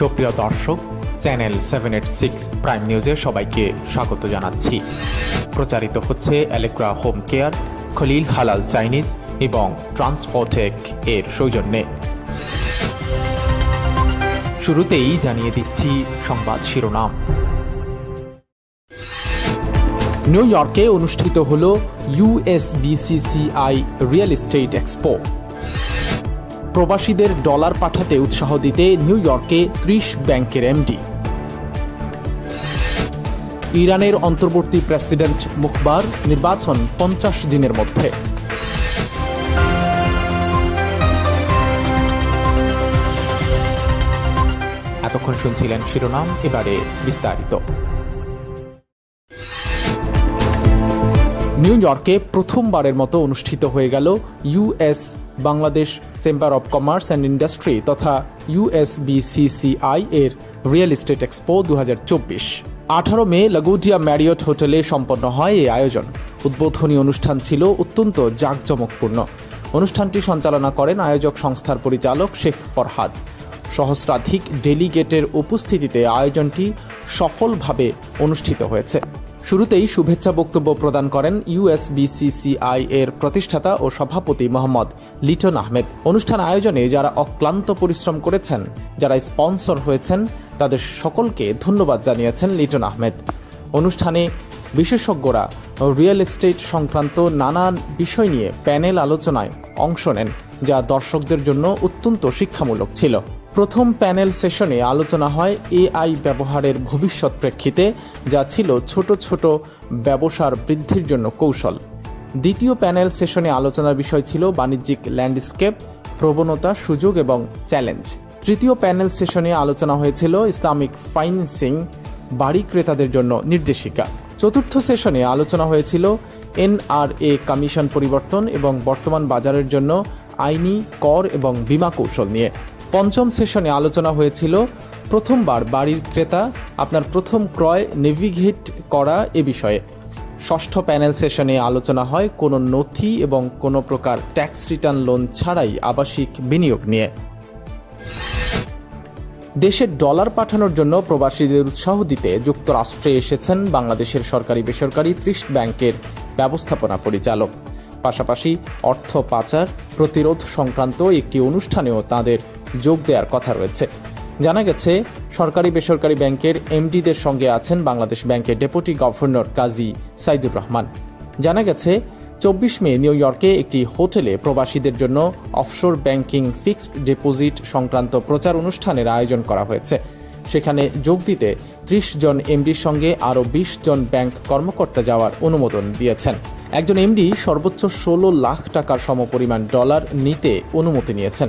সুপ্রিয় দর্শক, channel seven eight six prime নিউজে সবাইকে স্বাগত জানাচ্ছি। প্রচারিত হচ্ছে অ্যালেক্রা হোম কেয়ার খলিল হালাল চাইনিজ এবং ট্রান্সপোর্টেক এর সৌজন্যে। শুরুতেই জানিয়ে দিচ্ছি সংবাদ শিরোনাম। নিউ ইয়র্কে অনুষ্ঠিত হল ইউএসবিসিসিআই রিয়েল এস্টেট এক্সপো প্রবাসীদের ডলার পাঠাতে উৎসাহ দিতে নিউ ইয়র্কে ত্রিশ ব্যাংকের এমডি। ইরানের অন্তর্বর্তী প্রেসিডেন্ট মুখবার নির্বাচন পঞ্চাশ দিনের মধ্যে। এতক্ষণ শুনছিলেন শিরোনাম, এবারে বিস্তারিত। নিউ ইয়র্কে প্রথমবারের মতো অনুষ্ঠিত হয়ে গেল US Bangladesh chamber of commerce and industry তথা ইউএসবিসিসিআই এর রিয়েল এস্টেট এক্সপো দু আঠারো মে লাগোডিয়া ম্যারিয়ট হোটেলে সম্পন্ন হয় এই আয়োজন। উদ্বোধনী অনুষ্ঠান ছিল অত্যন্ত জাঁকজমকপূর্ণ। অনুষ্ঠানটি সঞ্চালনা করেন আয়োজক সংস্থার পরিচালক শেখ ফরহাদ। সহস্রাধিক ডেলিগেটের উপস্থিতিতে আয়োজনটি সফলভাবে অনুষ্ঠিত হয়েছে। শুরুতেই শুভেচ্ছা বক্তব্য প্রদান করেন ইউএসবিসিসিআই এর প্রতিষ্ঠাতা ও সভাপতি মোহাম্মদ লিটন আহমেদ। অনুষ্ঠান আয়োজনে যারা অক্লান্ত পরিশ্রম করেছেন, যারা স্পন্সর হয়েছেন, তাদের সকলকে ধন্যবাদ জানিয়েছেন লিটন আহমেদ। অনুষ্ঠানে বিশেষজ্ঞরা রিয়েল এস্টেট সংক্রান্ত নানান বিষয় নিয়ে প্যানেল আলোচনায় অংশ নেন, যা দর্শকদের জন্য অত্যন্ত শিক্ষামূলক ছিল। প্রথম প্যানেল সেশনে আলোচনা হয় এআই ব্যবহারের ভবিষ্যৎ প্রেক্ষিতে, যা ছিল ছোট ছোট ব্যবসার বৃদ্ধির জন্য কৌশল। দ্বিতীয় প্যানেল সেশনে আলোচনার বিষয় ছিল বাণিজ্যিক ল্যান্ডস্কেপ, প্রবণতা, সুযোগ এবং চ্যালেঞ্জ। তৃতীয় প্যানেল সেশনে আলোচনা হয়েছিল ইসলামিক ফাইন্যান্সিং, বাড়ি ক্রেতাদের জন্য নির্দেশিকা। চতুর্থ সেশনে আলোচনা হয়েছিল এনআরএ কমিশন পরিবর্তন এবং বর্তমান বাজারের জন্য আইনি, কর এবং বীমা কৌশল নিয়ে। পঞ্চম সেশনে আলোচনা হয়েছিল, প্রথমবার বাড়ির ক্রেতা আপনার প্রথম ক্রয় নেভিগেট করা এ বিষয়ে। ষষ্ঠ প্যানেল সেশনে আলোচনা হয় কোনো নথি এবং কোনো প্রকার ট্যাক্স রিটার্ন লোন ছাড়াই আবাসিক বিনিয়োগ নিয়ে। দেশে ডলার পাঠানোর জন্য প্রবাসীদের উৎসাহ দিতে যুক্তরাষ্ট্রে এসেছেন বাংলাদেশের সরকারি বেসরকারি ত্রিশ ব্যাংকের ব্যবস্থাপনা পরিচালক। পাশাপাশি অর্থ পাচার, প্রতিরোধ সংক্রান্ত একটি অনুষ্ঠানেও তাদের যোগ দেওয়ার কথা রয়েছে। জানা গেছে, সরকারি বেসরকারি ব্যাংকের এমডিদের সঙ্গে আছেন বাংলাদেশ ব্যাংকের ডেপুটি গভর্নর কাজী সাইদুর রহমান। জানা গেছে, চব্বিশ মে নিউ ইয়র্কে একটি হোটেলে প্রবাসীদের জন্য অফশোর ব্যাংকিং ফিক্সড ডিপোজিট সংক্রান্ত প্রচার অনুষ্ঠানের আয়োজন করা হয়েছে। সেখানে যোগ দিতে ত্রিশ জন এমডির সঙ্গে আরও বিশ জন ব্যাংক কর্মকর্তা যাওয়ার অনুমোদন দিয়েছেন। একজন এমডি সর্বোচ্চ ষোলো লাখ টাকার সমপরিমাণ ডলার নিতে অনুমতি নিয়েছেন।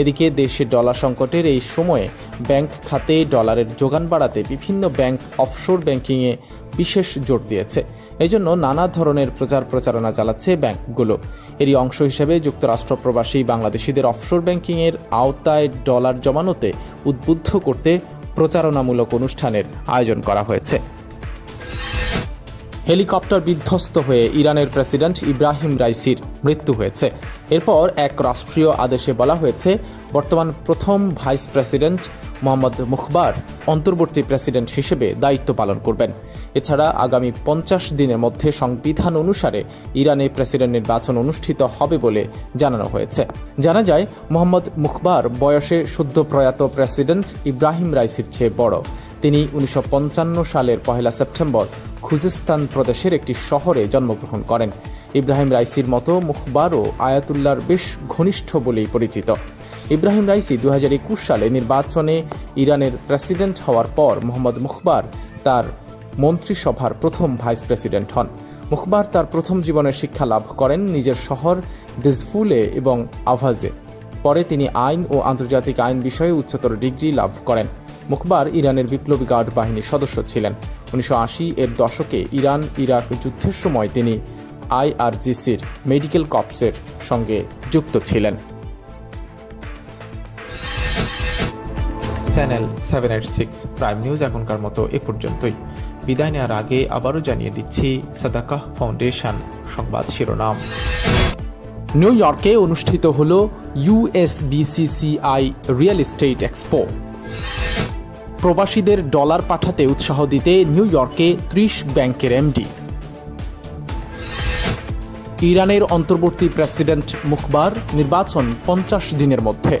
এদিকে দেশে ডলার সংকটের এই সময়ে ব্যাংক খাতে ডলারের যোগান বাড়াতে বিভিন্ন ব্যাংক অফশোর ব্যাংকিংয়ে বিশেষ জোর দিয়েছে। এজন্য নানা ধরনের প্রচার প্রচারণা চালাচ্ছে ব্যাংকগুলো। এরই অংশ হিসেবে যুক্তরাষ্ট্র প্রবাসী বাংলাদেশিদের অফশোর ব্যাংকিংয়ের আওতায় ডলার জমানোতে উদ্বুদ্ধ করতে প্রচারণামূলক অনুষ্ঠানের আয়োজন করা হয়েছে। হেলিকপ্টার বিধ্বস্ত হয়ে ইরানের প্রেসিডেন্ট ইব্রাহিম রাইসির মৃত্যু হয়েছে। এরপর এক রাষ্ট্রীয় আদেশে বলা হয়েছে, বর্তমান প্রথম ভাইস প্রেসিডেন্ট মোহাম্মদ মুখবার অন্তর্বর্তী প্রেসিডেন্ট হিসেবে দায়িত্ব পালন করবেন। এছাড়া আগামী পঞ্চাশ দিনের মধ্যে সংবিধান অনুসারে ইরানে প্রেসিডেন্ট নির্বাচন অনুষ্ঠিত হবে বলে জানানো হয়েছে। জানা যায়, মোহাম্মদ মুখবার বয়সে সদ্য প্রয়াত প্রেসিডেন্ট ইব্রাহিম রাইসির চেয়ে বড়। তিনি উনিশশো পঞ্চান্ন সালের পহেলা সেপ্টেম্বর খুজিস্তান প্রদেশের একটি শহরে জন্মগ্রহণ করেন। ইব্রাহিম রাইসির মতো মুখবারও আয়াতুল্লাহর বেশ ঘনিষ্ঠ বলেই পরিচিত। ইব্রাহিম রাইসি দু হাজার একুশ সালে নির্বাচনে ইরানের প্রেসিডেন্ট হওয়ার পর মোহাম্মদ মুখবার তার মন্ত্রিসভার প্রথম ভাইস প্রেসিডেন্ট হন। মুখবার তার প্রথম জীবনের শিক্ষা লাভ করেন নিজের শহর দিজফুলে এবং আভাজে। পরে তিনি আইন ও আন্তর্জাতিক আইন বিষয়ে উচ্চতর ডিগ্রি লাভ করেন। মুখবার ইরানের বিপ্লবী গার্ড বাহিনীর সদস্য ছিলেন। উনিশশো আশি এর দশকে ইরান ইরাক যুদ্ধের সময় তিনি আইআরজিসির মেডিকেল কপসের সঙ্গে যুক্ত ছিলেন। Channel seven eight six prime news এখনকার মতো এ পর্যন্তই। বিদায় নেওয়ার আগে আবারও জানিয়ে দিচ্ছি, সাদাকাহ ফাউন্ডেশন সংবাদ শিরোনাম। নিউ ইয়র্কে অনুষ্ঠিত হল ইউএসবিসিসিআই রিয়েল এস্টেট এক্সপো। প্রবাসীদের ডলার পাঠাতে উৎসাহ দিতে নিউ ইয়র্কে ত্রিশ ব্যাংকের এমডি। ইরানের অন্তর্বর্তী প্রেসিডেন্ট মুখবার নির্বাচন পঞ্চাশ দিনের মধ্যে।